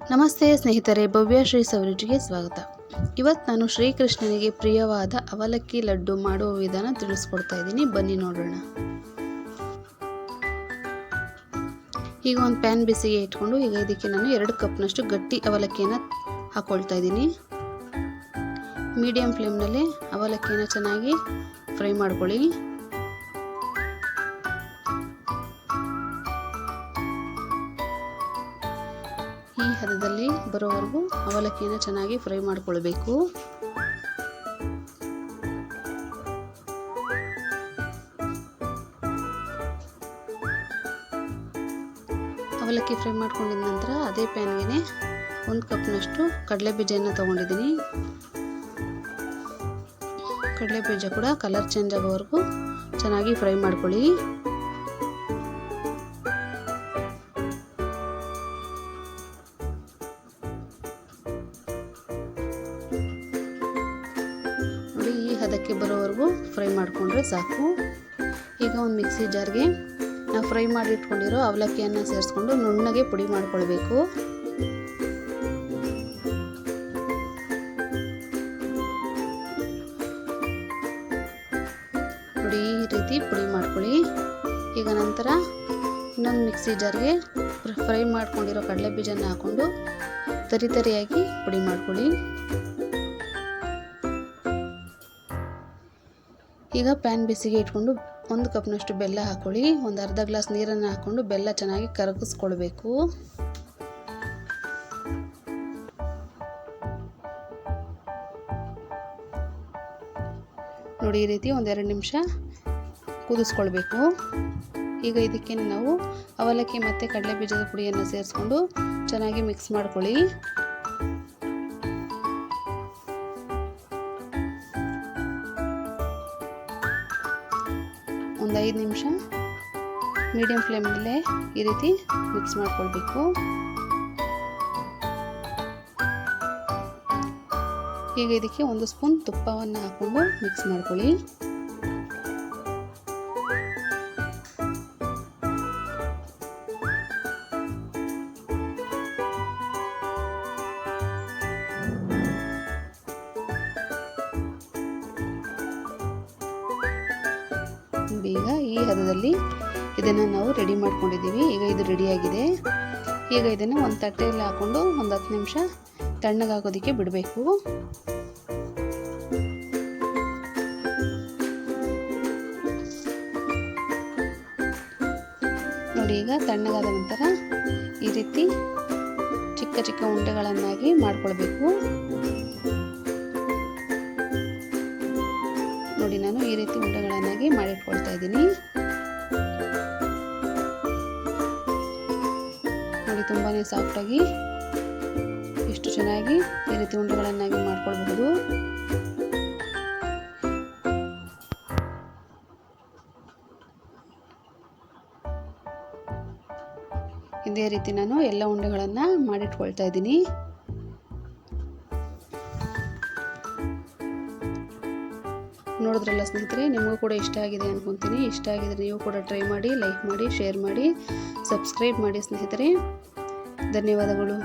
ನಮಸ್ತೆ ಸ್ನೇಹಿತರೆ, ಭವ್ಯ ಶ್ರೀ ಸವರಿಜಿಗೆ ಸ್ವಾಗತ. ಇವತ್ತು ನಾನು ಶ್ರೀಕೃಷ್ಣನಿಗೆ ಪ್ರಿಯವಾದ ಅವಲಕ್ಕಿ ಲಡ್ಡು ಮಾಡುವ ವಿಧಾನ ತಿಳಿಸ್ಕೊಡ್ತಾ ಇದ್ದೀನಿ. ಬನ್ನಿ ನೋಡೋಣ. ಈಗ ಒಂದು ಪ್ಯಾನ್ ಬಿಸಿಗೆ ಇಟ್ಕೊಂಡು ಈಗ ಇದಕ್ಕೆ ನಾನು ಎರಡು ಕಪ್ನಷ್ಟು ಗಟ್ಟಿ ಅವಲಕ್ಕಿಯನ್ನು ಹಾಕ್ಕೊಳ್ತಾ ಇದ್ದೀನಿ. ಮೀಡಿಯಂ ಫ್ಲೇಮ್ನಲ್ಲಿ ಅವಲಕ್ಕಿಯನ್ನು ಚೆನ್ನಾಗಿ ಫ್ರೈ ಮಾಡ್ಕೊಳ್ಳಿ. ಈ ಹದದಲ್ಲಿ ಬರೋವರೆಗೂ ಅವಲಕ್ಕಿಯನ್ನು ಚೆನ್ನಾಗಿ ಫ್ರೈ ಮಾಡಿಕೊಳ್ಬೇಕು. ಅವಲಕ್ಕಿ ಫ್ರೈ ಮಾಡ್ಕೊಂಡಿದ ನಂತರ ಅದೇ ಪ್ಯಾನ್ಗೆ ಒಂದು ಕಪ್ನಷ್ಟು ಕಡಲೆ ಬೀಜನ ತೊಗೊಂಡಿದ್ದೀನಿ ಕಡಲೆ ಬೀಜ ಕೂಡ ಕಲರ್ ಚೇಂಜ್ ಆಗೋವರೆಗೂ ಚೆನ್ನಾಗಿ ಫ್ರೈ ಮಾಡ್ಕೊಳ್ಳಿ. ಹದಕ್ಕೆ ಬರೋವರೆಗೂ ಫ್ರೈ ಮಾಡಿಕೊಂಡ್ರೆ ಸಾಕು. ಈಗ ಒಂದು ಮಿಕ್ಸಿ ಜಾರ್ಗೆ ನಾವು ಫ್ರೈ ಮಾಡಿ ಇಟ್ಕೊಂಡಿರೋ ಅವಲಕ್ಕಿಯನ್ನು ಸೇರಿಸ್ಕೊಂಡು ನುಣ್ಣಗೆ ಪುಡಿ ಮಾಡ್ಕೊಳ್ಬೇಕು. ಪುಡಿ ಈ ರೀತಿ ಪುಡಿ ಮಾಡ್ಕೊಳ್ಳಿ. ಈಗ ನಂತರ ಇನ್ನೊಂದು ಮಿಕ್ಸಿ ಜಾರ್ಗೆ ಫ್ರೈ ಮಾಡ್ಕೊಂಡಿರೋ ಕಡಲೆ ಬೀಜನ ಹಾಕ್ಕೊಂಡು ತರಿ ತರಿಯಾಗಿ ಪುಡಿ ಮಾಡ್ಕೊಳ್ಳಿ. ಈಗ ಪ್ಯಾನ್ ಬಿಸಿಗೆ ಇಟ್ಕೊಂಡು ಒಂದು ಕಪ್ನಷ್ಟು ಬೆಲ್ಲ ಹಾಕ್ಕೊಳ್ಳಿ ಒಂದು ಅರ್ಧ ಗ್ಲಾಸ್ ನೀರನ್ನು ಹಾಕ್ಕೊಂಡು ಬೆಲ್ಲ ಚೆನ್ನಾಗಿ ಕರಗಿಸ್ಕೊಳ್ಬೇಕು. ನೋಡಿ ಈ ರೀತಿ ಒಂದೆರಡು ನಿಮಿಷ ಕುದಿಸ್ಕೊಳ್ಬೇಕು. ಈಗ ಇದಕ್ಕೆ ನಾವು ಅವಲಕ್ಕಿ ಮತ್ತು ಕಡಲೆ ಬೀಜದ ಪುಡಿಯನ್ನು ಸೇರಿಸ್ಕೊಂಡು ಚೆನ್ನಾಗಿ ಮಿಕ್ಸ್ ಮಾಡ್ಕೊಳ್ಳಿ. ಒಂದು ಐದು ನಿಮಿಷ ಮೀಡಿಯಂ ಫ್ಲೇಮಲ್ಲೇ ಈ ರೀತಿ ಮಿಕ್ಸ್ ಮಾಡ್ಕೊಳ್ಬೇಕು. ಈಗ ಇದಕ್ಕೆ ಒಂದು ಸ್ಪೂನ್ ತುಪ್ಪವನ್ನು ಹಾಕ್ಕೊಂಡು ಮಿಕ್ಸ್ ಮಾಡ್ಕೊಳ್ಳಿ. ಈಗ ಈ ಹದದಲ್ಲಿ ಇದನ್ನು ನಾವು ರೆಡಿ ಮಾಡ್ಕೊಂಡಿದ್ದೀವಿ. ಈಗ ಇದು ರೆಡಿಯಾಗಿದೆ ಈಗ ಇದನ್ನು ಒಂದು ತಟ್ಟೆಯಲ್ಲಿ ಹಾಕ್ಕೊಂಡು ಒಂದು ಹತ್ತು ನಿಮಿಷ ತಣ್ಣಗಾಗೋದಕ್ಕೆ ಬಿಡಬೇಕು. ನೋಡಿ, ಈಗ ತಣ್ಣಗಾದ ನಂತರ ಈ ರೀತಿ ಚಿಕ್ಕ ಚಿಕ್ಕ ಉಂಡೆಗಳನ್ನಾಗಿ ಮಾಡ್ಕೊಳ್ಬೇಕು. ರೀತಿ ಉಂಡೆಗಳನ್ನಾಗಿ ಮಾಡಿಟ್ಕೊಳ್ತಾ ಇದ್ದೀನಿ. ನೋಡಿ ತುಂಬಾ ಸಾಫ್ಟಾಗಿ ಎಷ್ಟು ಚೆನ್ನಾಗಿ ಈ ರೀತಿ ಉಂಡೆಗಳನ್ನಾಗಿ ಮಾಡ್ಕೊಳ್ಬಹುದು. ಇದೇ ರೀತಿ ನಾನು ಎಲ್ಲ ಉಂಡೆಗಳನ್ನು ಮಾಡಿಟ್ಕೊಳ್ತಾ ಇದ್ದೀನಿ. ನೋಡಿದ್ರಲ್ಲ ಸ್ನೇಹಿತರೆ, ನಿಮಗೂ ಕೂಡ ಇಷ್ಟ ಆಗಿದೆ ಅನ್ಕೊತೀನಿ. ಇಷ್ಟ ಆಗಿದ್ರೆ ನೀವು ಕೂಡ ಟ್ರೈ ಮಾಡಿ, ಲೈಕ್ ಮಾಡಿ, ಶೇರ್ ಮಾಡಿ, ಸಬ್ಸ್ಕ್ರೈಬ್ ಮಾಡಿ ಸ್ನೇಹಿತರೆ. ಧನ್ಯವಾದಗಳು.